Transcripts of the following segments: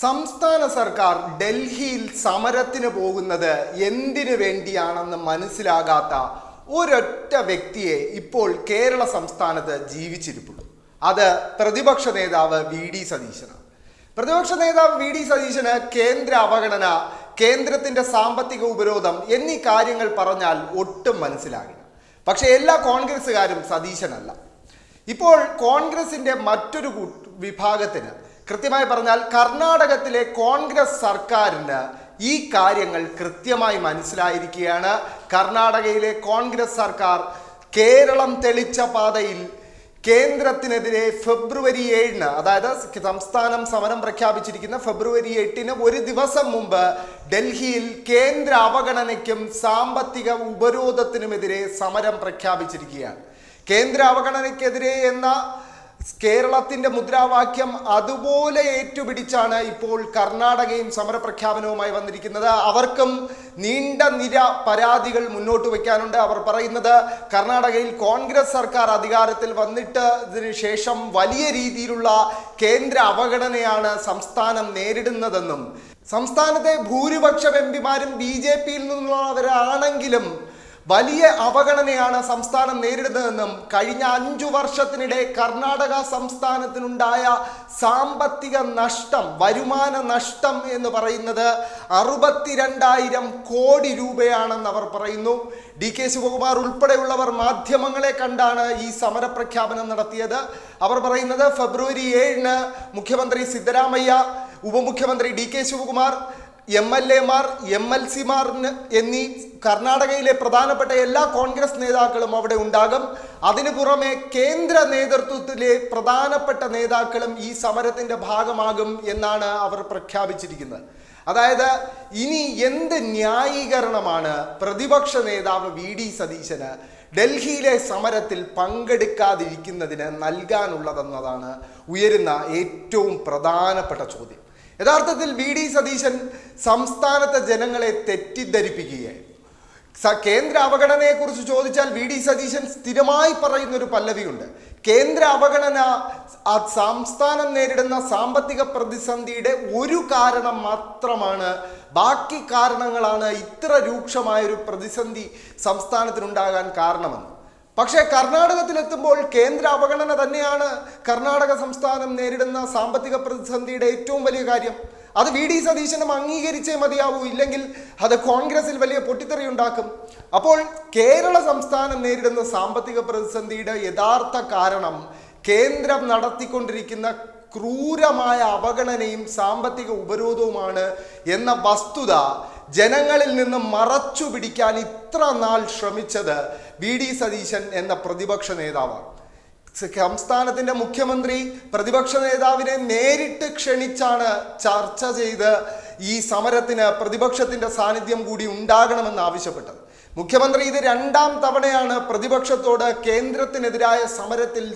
സംസ്ഥാന സർക്കാർ ഡൽഹിയിൽ സമരത്തിന് പോകുന്നത് എന്തിനു വേണ്ടിയാണെന്ന് മനസ്സിലാകാത്ത ഒരൊറ്റ വ്യക്തിയെ ഇപ്പോൾ കേരള സംസ്ഥാനത്ത് ജീവിച്ചിരിപ്പുള്ളൂ. അത് പ്രതിപക്ഷ നേതാവ് വി ഡി സതീശനാണ്. പ്രതിപക്ഷ നേതാവ് വി ഡി സതീശന് കേന്ദ്ര അവഗണന കേന്ദ്രത്തിന്റെ സാമ്പത്തിക ഉപരോധം എന്നീ കാര്യങ്ങൾ പറഞ്ഞാൽ ഒട്ടും മനസ്സിലാകില്ല. പക്ഷേ എല്ലാ കോൺഗ്രസ്സുകാരും സതീശനല്ല. ഇപ്പോൾ കോൺഗ്രസിന്റെ മറ്റൊരു വിഭാഗത്തിന് കൃത്യമായി പറഞ്ഞാൽ കർണാടകത്തിലെ കോൺഗ്രസ് സർക്കാരിന് ഈ കാര്യങ്ങൾ കൃത്യമായി മനസ്സിലായിരിക്കുകയാണ്. കർണാടകയിലെ കോൺഗ്രസ് സർക്കാർ കേരളം തെളിച്ച പാതയിൽ കേന്ദ്രത്തിനെതിരെ ഫെബ്രുവരി ഏഴിന് അതായത് സംസ്ഥാനം സമരം പ്രഖ്യാപിച്ചിരിക്കുന്ന ഫെബ്രുവരി എട്ടിന് ഒരു ദിവസം മുമ്പ് ഡൽഹിയിൽ കേന്ദ്ര അവഗണനയ്ക്കും സാമ്പത്തിക ഉപരോധത്തിനുമെതിരെ സമരം പ്രഖ്യാപിച്ചിരിക്കുകയാണ്. കേന്ദ്ര അവഗണനയ്ക്കെതിരെ എന്ന കേരളത്തിന്റെ മുദ്രാവാക്യം അതുപോലെ ഏറ്റുപിടിച്ചാണ് ഇപ്പോൾ കർണാടകയും സമരപ്രഖ്യാപനവുമായി വന്നിരിക്കുന്നത്. അവർക്കും നീണ്ട നിര പരാതികൾ മുന്നോട്ട് വയ്ക്കാനുണ്ട്. അവർ പറയുന്നത് കർണാടകയിൽ കോൺഗ്രസ് സർക്കാർ അധികാരത്തിൽ വന്നിട്ട് ശേഷം വലിയ രീതിയിലുള്ള കേന്ദ്ര അവഗണനയാണ് സംസ്ഥാനം നേരിടുന്നതെന്നും സംസ്ഥാനത്തെ ഭൂരിപക്ഷം എം പിമാരും ബി ജെ പിയിൽ നിന്നുള്ളവരാണെങ്കിലും വലിയ അവഗണനയാണ് സംസ്ഥാനം നേരിടുന്നതെന്നും കഴിഞ്ഞ അഞ്ചു വർഷത്തിനിടെ കർണാടക സംസ്ഥാനത്തിനുണ്ടായ സാമ്പത്തിക നഷ്ടം വരുമാന നഷ്ടം എന്ന് പറയുന്നത് അറുപത്തിരണ്ടായിരം കോടി രൂപയാണെന്ന് അവർ പറയുന്നു. ഡി കെ ശിവകുമാർ ഉൾപ്പെടെയുള്ളവർ മാധ്യമങ്ങളെ കണ്ടാണ് ഈ സമരപ്രഖ്യാപനം നടത്തിയത്. അവർ പറയുന്നത് ഫെബ്രുവരി ഏഴിന് മുഖ്യമന്ത്രി സിദ്ധരാമയ്യ ഉപമുഖ്യമന്ത്രി D K Shivakumar M L എമാർ എം എൽ സിമാർ എന്നീ കർണാടകയിലെ പ്രധാനപ്പെട്ട എല്ലാ കോൺഗ്രസ് നേതാക്കളും അവിടെ ഉണ്ടാകും. അതിനു പുറമെ കേന്ദ്ര നേതൃത്വത്തിലെ പ്രധാനപ്പെട്ട നേതാക്കളും ഈ സമരത്തിന്റെ ഭാഗമാകും എന്നാണ് അവർ പ്രഖ്യാപിച്ചിരിക്കുന്നത്. അതായത് ഇനി എന്ത് ന്യായീകരണമാണ് പ്രതിപക്ഷ നേതാവ് വി ഡി സതീശന് ഡൽഹിയിലെ സമരത്തിൽ പങ്കെടുക്കാതിരിക്കുന്നതിന് നൽകാനുള്ളതെന്നതാണ് ഉയരുന്ന ഏറ്റവും പ്രധാനപ്പെട്ട ചോദ്യം. യഥാർത്ഥത്തിൽ വി ഡി സതീശൻ സംസ്ഥാനത്തെ ജനങ്ങളെ തെറ്റിദ്ധരിപ്പിക്കുകയായിരുന്നു. കേന്ദ്ര അവഗണനയെക്കുറിച്ച് ചോദിച്ചാൽ വി ഡി സതീശൻ സ്ഥിരമായി പറയുന്ന ഒരു പല്ലവിയുണ്ട്. കേന്ദ്ര അവഗണന ആ സംസ്ഥാനം നേരിടുന്ന സാമ്പത്തിക പ്രതിസന്ധിയുടെ ഒരു കാരണം മാത്രമാണ്. ബാക്കി കാരണങ്ങളാണ് ഇത്ര രൂക്ഷമായൊരു പ്രതിസന്ധി സംസ്ഥാനത്തിനുണ്ടാകാൻ കാരണമെന്ന്. പക്ഷേ കർണാടകത്തിലെത്തുമ്പോൾ കേന്ദ്ര അവഗണന തന്നെയാണ് കർണാടക സംസ്ഥാനം നേരിടുന്ന സാമ്പത്തിക പ്രതിസന്ധിയുടെ ഏറ്റവും വലിയ കാര്യം. അത് വി ഡി സതീശനും അംഗീകരിച്ചേ മതിയാവൂ ഇല്ലെങ്കിൽ അത് കോൺഗ്രസിൽ വലിയ പൊട്ടിത്തെറി ഉണ്ടാക്കും അപ്പോൾ കേരള സംസ്ഥാനം നേരിടുന്ന സാമ്പത്തിക പ്രതിസന്ധിയുടെ യഥാർത്ഥ കാരണം കേന്ദ്രം നടത്തിക്കൊണ്ടിരിക്കുന്ന ക്രൂരമായ അവഗണനയും സാമ്പത്തിക ഉപരോധവുമാണ് എന്ന വസ്തുത ജനങ്ങളിൽ നിന്ന് മറച്ചു പിടിക്കാൻ ഇത്ര നാൾ ശ്രമിച്ചത് വി ഡി സതീശൻ എന്ന പ്രതിപക്ഷ നേതാവാണ് സംസ്ഥാനത്തിന്റെ മുഖ്യമന്ത്രി പ്രതിപക്ഷ നേതാവിനെ നേരിട്ട് ക്ഷണിച്ചാണ് ചർച്ച ചെയ്ത് ഈ സമരത്തിന് പ്രതിപക്ഷത്തിന്റെ സാന്നിധ്യം കൂടി ഉണ്ടാകണമെന്ന് ആവശ്യപ്പെട്ടത്. മുഖ്യമന്ത്രി ഇത് രണ്ടാം തവണയാണ് പ്രതിപക്ഷത്തോട് കേന്ദ്രത്തിനെതിരായ സമരത്തിൽ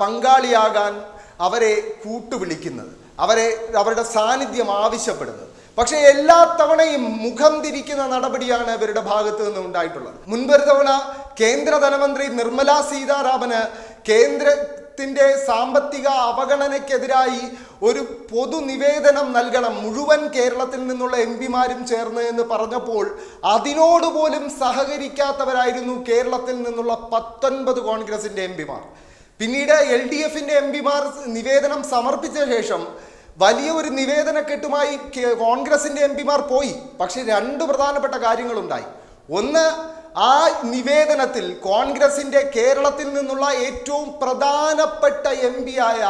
പങ്കാളിയാകാൻ അവരെ കൂട്ടുവിളിക്കുന്നത്. അവരെ അവരുടെ സാന്നിധ്യം ആവശ്യപ്പെടുന്നത്. പക്ഷേ എല്ലാ തവണയും മുഖം തിരിക്കുന്ന നടപടിയാണ് ഇവരുടെ ഭാഗത്തു നിന്ന് ഉണ്ടായിട്ടുള്ളത്. മുൻപൊരു തവണ കേന്ദ്ര ധനമന്ത്രി നിർമ്മല സീതാരാമന് കേന്ദ്രത്തിന്റെ സാമ്പത്തിക അവഗണനയ്ക്കെതിരായി ഒരു പൊതു നിവേദനം നൽകണം മുഴുവൻ കേരളത്തിൽ നിന്നുള്ള എം പിമാരും ചേർന്ന് എന്ന് പറഞ്ഞപ്പോൾ അതിനോട് പോലും സഹകരിക്കാത്തവരായിരുന്നു കേരളത്തിൽ നിന്നുള്ള പത്തൊൻപത് കോൺഗ്രസിന്റെ എം പിമാർ. പിന്നീട് എൽ ഡി എഫിന്റെ എം പിമാർ നിവേദനം സമർപ്പിച്ച ശേഷം വലിയ ഒരു നിവേദനക്കെട്ടുമായി കോൺഗ്രസിന്റെ എം പിമാർ പോയി. പക്ഷേ രണ്ട് പ്രധാനപ്പെട്ട കാര്യങ്ങളുണ്ടായി. ഒന്ന് ആ നിവേദനത്തിൽ കോൺഗ്രസിന്റെ കേരളത്തിൽ നിന്നുള്ള ഏറ്റവും പ്രധാനപ്പെട്ട എം ആയ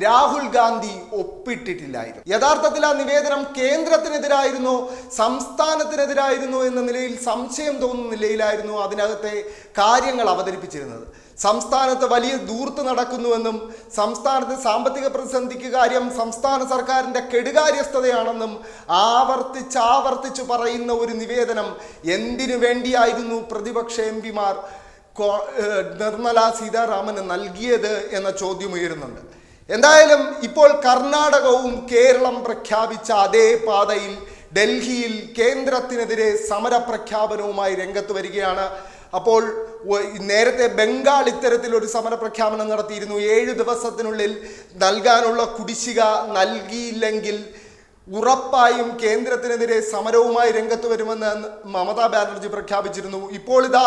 രാഹുൽ ഗാന്ധി ഒപ്പിട്ടിട്ടില്ലായിരുന്നു. യഥാർത്ഥത്തിൽ ആ നിവേദനം കേന്ദ്രത്തിനെതിരായിരുന്നു സംസ്ഥാനത്തിനെതിരായിരുന്നോ എന്ന നിലയിൽ സംശയം തോന്നുന്ന നിലയിലായിരുന്നു അതിനകത്തെ കാര്യങ്ങൾ അവതരിപ്പിച്ചിരുന്നത്. സംസ്ഥാനത്ത് വലിയ ദൂർത്ത് നടക്കുന്നുവെന്നും സംസ്ഥാനത്ത് സാമ്പത്തിക പ്രതിസന്ധിക്ക് കാര്യം സംസ്ഥാന സർക്കാരിന്റെ കെടുകാര്യസ്ഥതയാണെന്നും ആവർത്തിച്ചാവർത്തിച്ചു ആവർത്തിച്ച് പറയുന്ന ഒരു നിവേദനം എന്തിനു വേണ്ടിയായിരുന്നു പ്രതിപക്ഷ എം പിമാർ നിർമ്മല സീതാരാമന് നൽകിയത് എന്ന ചോദ്യം ഉയരുന്നുണ്ട്. എന്തായാലും ഇപ്പോൾ കർണാടകവും കേരളം പ്രഖ്യാപിച്ച അതേ പാതയിൽ ഡൽഹിയിൽ കേന്ദ്രത്തിനെതിരെ സമരപ്രഖ്യാപനവുമായി രംഗത്ത് വരികയാണ് അപ്പോൾ നേരത്തെ ബംഗാൾ ഇത്തരത്തിൽ ഒരു സമര പ്രഖ്യാപനം നടത്തിയിരുന്നു. ഏഴ് ദിവസത്തിനുള്ളിൽ നൽകാനുള്ള കുടിശ്ശിക നൽകിയില്ലെങ്കിൽ ഉറപ്പായും കേന്ദ്രത്തിനെതിരെ സമരവുമായി രംഗത്ത് വരുമെന്ന് മമതാ ബാനർജി പ്രഖ്യാപിച്ചിരുന്നു. ഇപ്പോൾ ഇതാ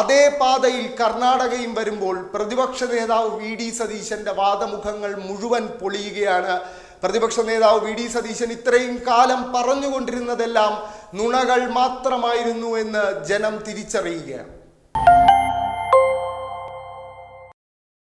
അതേ പാതയിൽ കർണാടകയും വരുമ്പോൾ പ്രതിപക്ഷ നേതാവ് വി ഡി സതീശന്റെ വാദമുഖങ്ങൾ മുഴുവൻ പൊളിയുകയാണ്. പ്രതിപക്ഷ നേതാവ് വി ഡി സതീശൻ ഇത്രയും കാലം പറഞ്ഞുകൊണ്ടിരുന്നതെല്ലാം നുണകൾ മാത്രമായിരുന്നു എന്ന് ജനം തിരിച്ചറിയുകയാണ്.